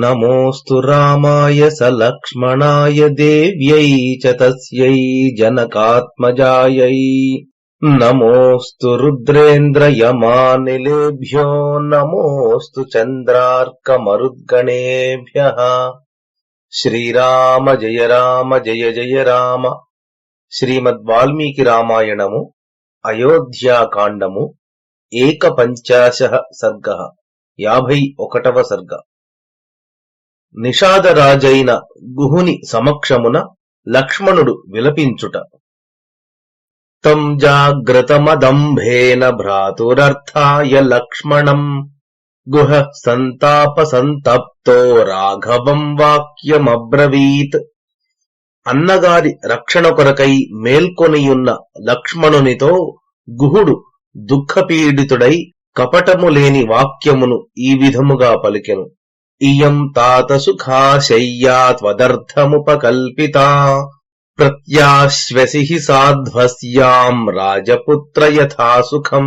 నమోస్తు రామాయ సలక్ష్మణాయ దేవ్యై చ తస్యై జనకాత్మజాయై. నమోస్తు రుద్రేంద్రయమానిలేభ్యో నమోస్తు చంద్రార్కమరుద్గణేభ్య. శ్రీరామ జయ రామ జయ జయ రామ. శ్రీమద్వాల్మీకి రామాయణము అయోధ్యాకాండము ఏకపంచాశ సర్గ యాభై ఒకటవ సర్గ. నిషాదరాజైన గుహుని సమక్షమున లక్ష్మణుడు విలపించుట. తం జాగ్రతమదంభేన భ్రాతురర్థాయ లక్ష్మణం. గుహ సంతాప సంతప్తో రాఘవం వాక్యమబ్రవీత్. అన్నగారి రక్షణ కొరకై మేల్కొనియున్న లక్ష్మణునితో గుహుడు దుఃఖపీడితుడై కపటము లేని వాక్యమును ఈ విధముగా పలికెను. ఇయం తాత సుఖాశయ్యా త్వదర్థముపకల్పితా. ప్రత్యాశ్వసి సాధ్వస్యాం రాజపుత్ర యథా సుఖం.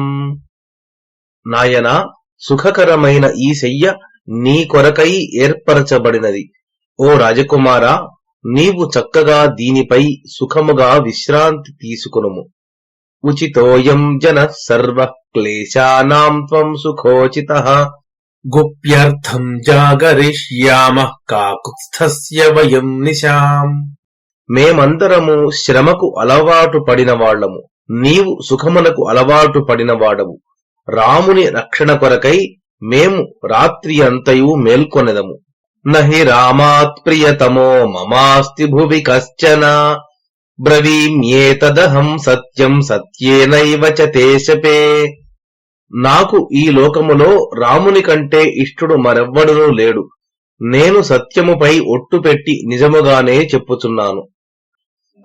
నాయన సుఖకరమైన ఈ శయ్య నీ కొరకై ఏర్పరచబడినది. ఓ రాజకుమారా నీవు చక్కగా దీనిపై సుఖముగా విశ్రాంతి తీసుకునుము. ఉచితోయం జన సర్వ క్లేశానాం త్వం సుఖోచిత. గుప్యర్థం జాగరిష్యామ కాకుత్స్థస్య వయం నిశాం మేమందరము శ్రమకు అలవాటు పడిన వాళ్ళము నీవు సుఖమునకు అలవాటు పడిన వాడవు. రాముని రక్షణ కొరకై మేము రాత్రి అంతయు మేల్కొనెదము. నహి రామాత్ ప్రియతమో మమాస్తి భువి కశ్చన బ్రవీమ్యేతదహం సత్యం సత్యేనైవ చ తేశపే నాకు ఈ లోకములో రాముని కంటే ఇష్టుడు మరెవ్వడునూ లేడు. నేను సత్యముపై ఒట్టు పెట్టి నిజముగానే చెప్పుచున్నాను.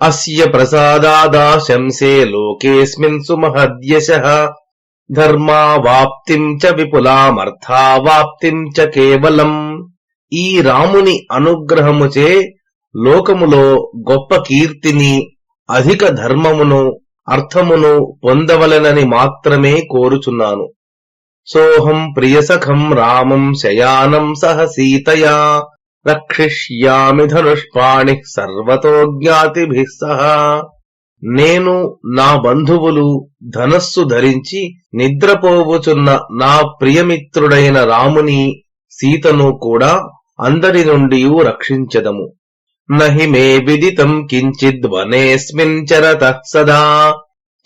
అస్య ప్రసాదాదాశంసే లోకేస్మిన్ సుమహద్యశ. ధర్మావాప్తిం చ విపులామర్థావాప్తిం చ కేవలం. ఈ రాముని అనుగ్రహముచే లోకములో గొప్ప కీర్తిని అధిక ధర్మమును అర్థమును పొందవలనని మాత్రమే కోరుచున్నాను. సోహం ప్రియసఖం రామం శయానం సహ సీతయా రక్షిష్యామి ధనుష్పాణి సర్వతో జ్ఞాతిభి సహ. నేను నా బంధువులు ధనస్సు ధరించి నిద్రపోవుచున్న నా ప్రియమిత్రుడైన రాముని సీతను కూడా అందరి నుండి రక్షించదము. నహి మే విదితం కించిద్ వనేస్మిన్ చరతః సదా.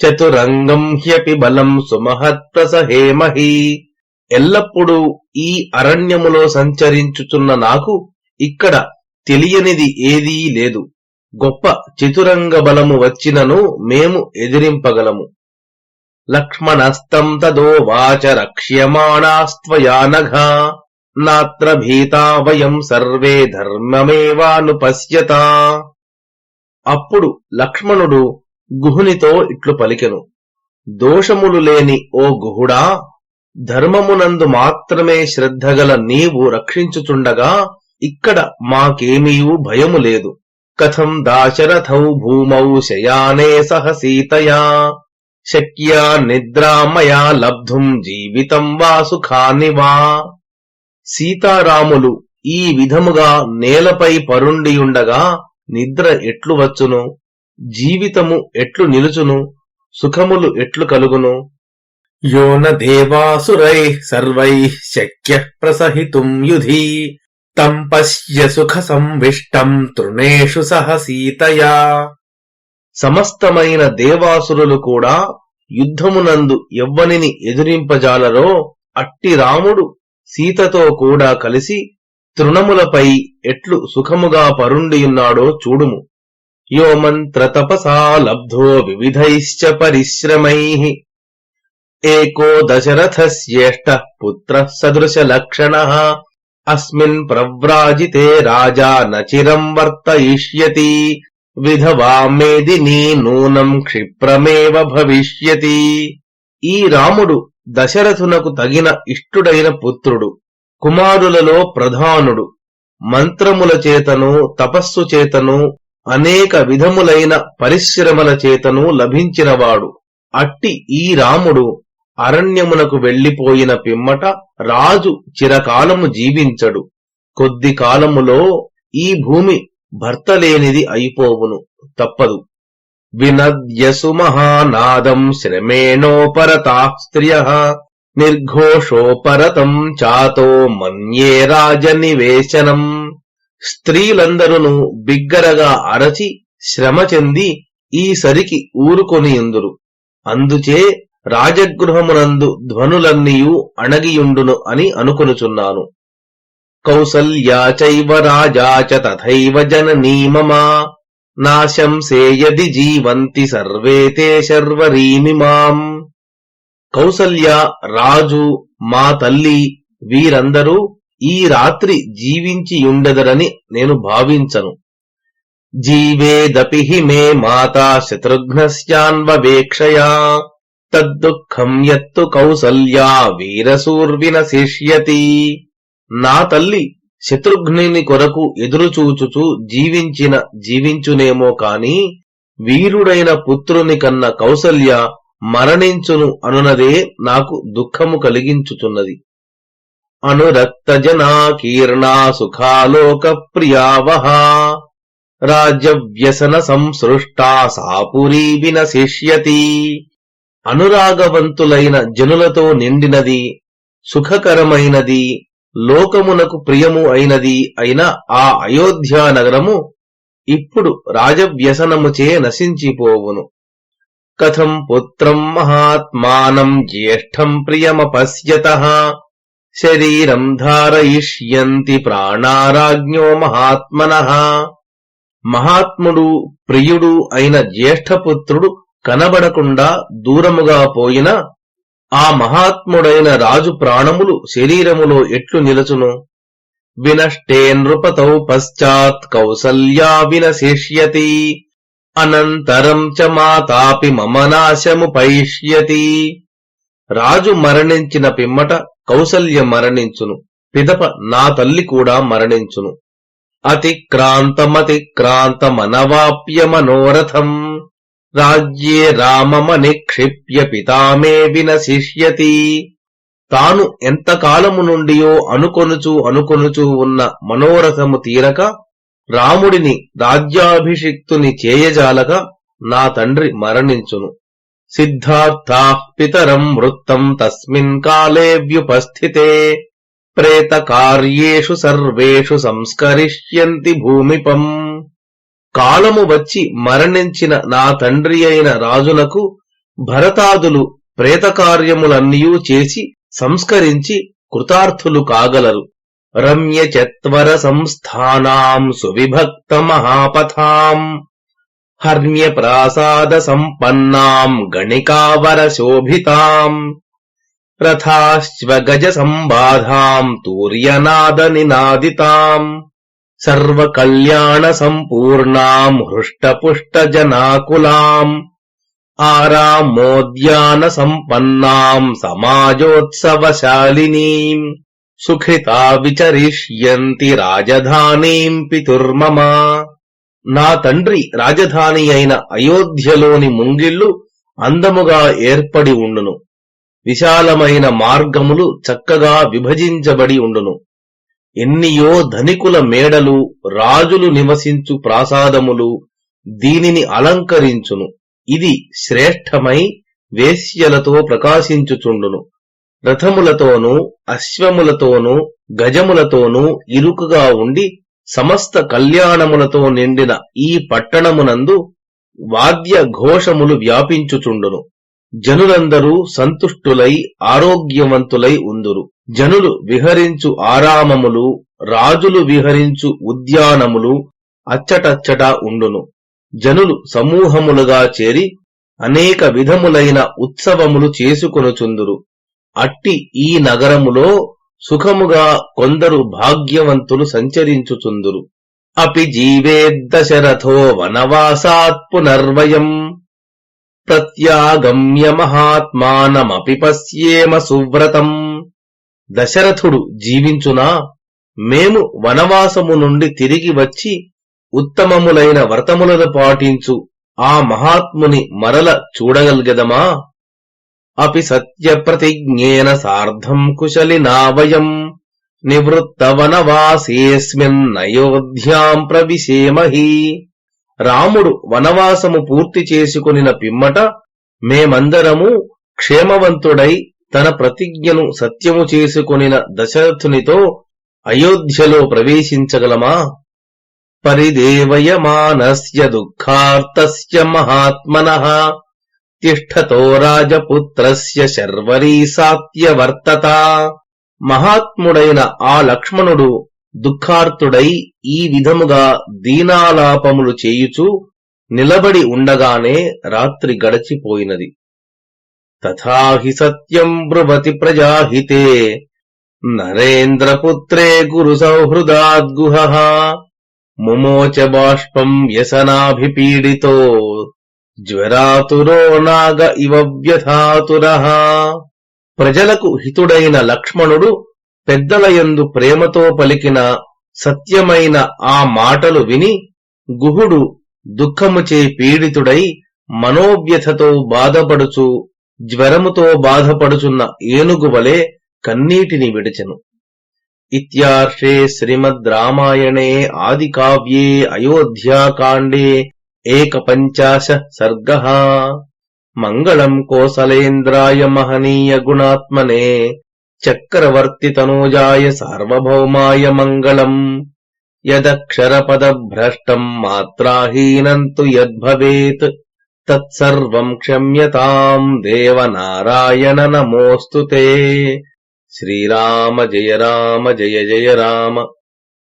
చతురంగం హ్యపి బలం సుమహత్ ప్రసహేమహి ఎల్లప్పుడూ ఈ అరణ్యములో సంచరించుచున్న నాకు ఇక్కడ తెలియనిది ఏదీ లేదు. గొప్ప చతురంగ బలము వచ్చినను మేము ఎదిరింపగలము. లక్ష్మణస్తం తదోవాచ రక్ష్యమాణాస్త్వయానఘా. నాత్ర భీతా వయం సర్వే ధర్మమేవానుపశ్యత. అప్పుడు లక్ష్మణుడు గుహునితో ఇట్లు పలికెను. దోషములు లేని ఓ గుహుడా ధర్మమునందు మాత్రమే శ్రద్ధగల నీవు రక్షించుచుండగా ఇక్కడ మాకేమీయూ భయము లేదు. కథం దాశరథౌ భూమౌ శయానే సహ సీతయా. శక్యా నిద్రామయా లబ్ధుం జీవితం వా సుఖాని వా సీతారాములు ఈ విధముగా నేలపై పరుండియుండగా నిద్ర ఎట్లు వచ్చును? జీవితము ఎట్లు నిలుచును? సుఖములు ఎట్లు కలుగును? యోన దేవాసురై సర్వై శక్య ప్రసహితుం యుధి. తం పశ్య సుఖ సంవిష్టం తృణేషు సహ సీతయా. సమస్తమైన దేవాసురులు కూడా యుద్ధమునందు ఎవ్వనిని ఎదురింపజాలరో అట్టి రాముడు సీతతో కూడా కలిసి తృణములపై ఎట్లు సుఖముగా పరుండియున్నాడో చూడుము. యో మంత్ర తపసా లబ్ధో వివిధైశ్చ పరిశ్రమై. ఏకో దశరథస్యేష్ట పుత్ర సదృశ లక్షణ. అస్మిన్ ప్రవ్రాజితే రాజా నచిరం వర్తయిష్యతి. విధవా మేదినీ నూనం క్షిప్రమేవ భవిష్యతి. ఈ రాముడు దశరథునకు తగిన ఇష్టుడైన పుత్రుడు కుమారులలో ప్రధానుడు మంత్రముల చేతను తపస్సు చేతను అనేక విధములైన పరిశ్రమల చేతను లభించినవాడు. అట్టి ఈ రాముడు అరణ్యమునకు వెళ్ళిపోయిన పిమ్మట రాజు చిరకాలము జీవించడు. కొద్ది కాలములో ఈ భూమి భర్త లేనిది అయిపోవును. తప్పదు. వినద్యసు మహానాదం శ్రమేణోపరతా స్త్రియ నిర్ఘోషోపరతం చాతో మన్యే రాజనివేశనం స్త్రీలందరును బిగ్గరగా అరచి శ్రమ చెంది ఈ సరికి అందుచే రాజగృహమునందు ధ్వనులన్నీయు అణగియుండును అని అనుకొనుచున్నాను. కౌసల్యా చైవ రాజా చ తథైవ జననీ మమ. నాశంసేయది జీవంతి సర్వే తే శర్వరీమిమాం కౌసల్య రాజు మా తల్లి వీరందరూ ఈ రాత్రి జీవించియుండెదరని నేను భావించను. జీవేదపి మే మాతా శత్రుఘ్నస్యాన్వవేక్షయా తద్దుఃఖం యత్తు కౌసల్యా వీరసూర్విన శిష్యతి నా తల్లి శత్రుఘ్నుని కొరకు ఎదురుచూచుచు జీవించిన జీవించునేమో కాని వీరుడైన పుత్రుని కన్న కౌసల్య మరణించును అనునదే నాకు దుఃఖము కలిగించుచున్నది అనురక్త సుఖాలోక ప్రియావహ. రాజ్యవ్యసన సంసృష్టా సాపురీ వినశిష్యతి. అనురాగవంతులైన జనులతో నిండినది సుఖకరమైనది లోకమునకు ప్రియము అయినది అయిన ఆ అయోధ్యా నగరము ఇప్పుడు రాజవ్యసనముచే నశించిపోవును. కథం పుత్రం మహాత్మానం జ్యేష్ఠం ప్రియమపశ్యత. శరీరం ధారయిష్యంతి ప్రాణారాజ్ఞో మహాత్మన. మహాత్ముడు ప్రియుడు అయిన జ్యేష్ఠపుత్రుడు కనబడకుండా దూరముగా పోయిన ఆ మహాత్ముడైన రాజు ప్రాణములు శరీరములో ఎట్లు నిలచును? వినష్టే నృపతౌ పశ్చాత్ కౌసల్యా వినశిష్యతి అనంతరం చ మాతాపి మమ నాశము పైష్యతి. రాజు మరణించిన పిమ్మట కౌసల్య మరణించును పిదప నా తల్లి కూడా మరణించును. అతిక్రాంతమతిక్రాంతమనవాప్య మనోరథం రాజ్యే రామమనిక్షిప్య పితామే వినశిష్యతి. తాను ఎంతకాలము నుండియో అనుకొనుచు అనుకొనుచు ఉన్న మనోరథము తీరక రాముడిని రాజ్యాభిషిక్తుని చేయజాలక నా తండ్రి మరణించును. సిద్ధార్థా పితరం వృత్తం తస్మిన్ కాలే వ్యుపస్థితే. ప్రేత కార్యేషు సర్వేషు సంస్కరిష్యంతి భూమిపం. కాలము వచ్చి మరణించిన నా తండ్రి అయిన రాజునకు భరతాదులు ప్రేతకార్యములన్నయూ చేసి సంస్కరించి కృతార్థులు కాగలరు. రమ్య చత్వర సంస్థానాం సువిభక్త మహాపథాం. హర్మ్య ప్రాసాద సంపన్నాం గణికావర శోభితాం. రథాశ్వగజ సంబాధాం తూర్యనాద నినాదితాం. సర్వకళ్యాణ సంపూర్ణాం హృష్టపుష్ట జనాకులాం ఆరామోద్యాన సంపన్నాం సమాజోత్సవశాలినీం సుఖితా విచరిష్యంతి రాజధానీం పితుర్మమ నా తండ్రి రాజధాని అయిన అయోధ్యలోని ముంగిళ్ళు అందముగా ఏర్పడి ఉండును విశాలమైన మార్గములు చక్కగా విభజించబడి ఉండును ఎన్నియో ధనికుల మేడలు రాజులు నివసించు ప్రాసాదములు దీనిని అలంకరించును. ఇది శ్రేష్టమై వేశ్యలతో ప్రకాశించుచుండును. రథములతోనూ అశ్వములతోనూ గజములతోనూ ఇరుకుగా ఉండి సమస్త కళ్యాణములతో నిండిన ఈ పట్టణమునందు వాద్య ఘోషములు వ్యాపించుచుండును. జనులందరూ సంతుష్టులై ఆరోగ్యవంతులై ఉందురు. జనులు విహరించు ఆరామములు రాజులు విహరించు ఉద్యానములు అచ్చటచ్చట ఉండును. జనులు సమూహములుగా చేరి అనేక విధములైన ఉత్సవములు చేసుకొనుచుందురు అట్టి ఈ నగరములో సుఖముగా కొందరు భాగ్యవంతులు సంచరించుచుందురు అపి జీవేద్దశరథో వనవాసాత్ పునర్వయం. ప్రత్యాగమ్య మహాత్మానమపి పశ్యేమ సువ్రతం. దశరథుడు జీవించునా మేము వనవాసము నుండి తిరిగి వచ్చి ఉత్తమములైన వ్రతములను పాటించు ఆ మహాత్ముని మరల చూడగలిగదమా? అపి సత్యప్రతిజ్ఞేన సార్ధం కుశలినా వయం. నివృత్తవనవాసేస్మిన్నయోధ్యాం ప్రవిశేమహి. రాముడు వనవాసము పూర్తి చేసుకొనిన పిమ్మట మేమందరము క్షేమవంతుడై తన ప్రతిజ్ఞను సత్యము చేసుకొనిన దశరథునితో అయోధ్యలో ప్రవేశించగలమా? పరిదేవయమానస్య దుఃఖార్తస్య మహాత్మన. తిష్టతో రాజపుత్రస్య శర్వరీ సాత్యవర్తత. మహాత్ముడైన ఆ లక్ష్మణుడు దుఃఖార్తుడై ఈ విధముగా దీనాలాపములు చేయుచు నిలబడి ఉండగానే రాత్రి గడచిపోయినది. తథాహి సత్యం బ్రువతి ప్రజాహితే నరేంద్రపుత్రే గురు సౌహృదాద్గుహ ముమోచ బాష్పం వ్యసనాభిపీడితో జ్వరాతురో నాగ ఇవ వ్యథాతురః ప్రజలకు హితుడైన లక్ష్మణుడు పెద్దలయందు ప్రేమతో పలికిన సత్యమైన ఆ మాటలు విని గుహుడు దుఃఖముచే పీడితుడై మనోవ్యథతో బాధపడుచు జ్వరముతో బాధపడుచున్న ఏనుగు వలె కన్నీటిని విడిచెను. ఇత్యార్షే శ్రీమద్ రామాయణే ఆది కావ్యే అయోధ్యాకాండే ఏకపంచాశ సర్గ. మంగళం కోసలేంద్రాయ మహనీయ గుణాత్మనే. चक्रवर्तितनूजाय सार्वभौमाय मङ्गलम् यदक्षरपदभ्रष्टम् मात्राहीनम् तु यद्भवेत् तत्सर्वम् क्षम्यताम् देवनारायण नमोऽस्तु ते श्रीराम जय राम जय जय राम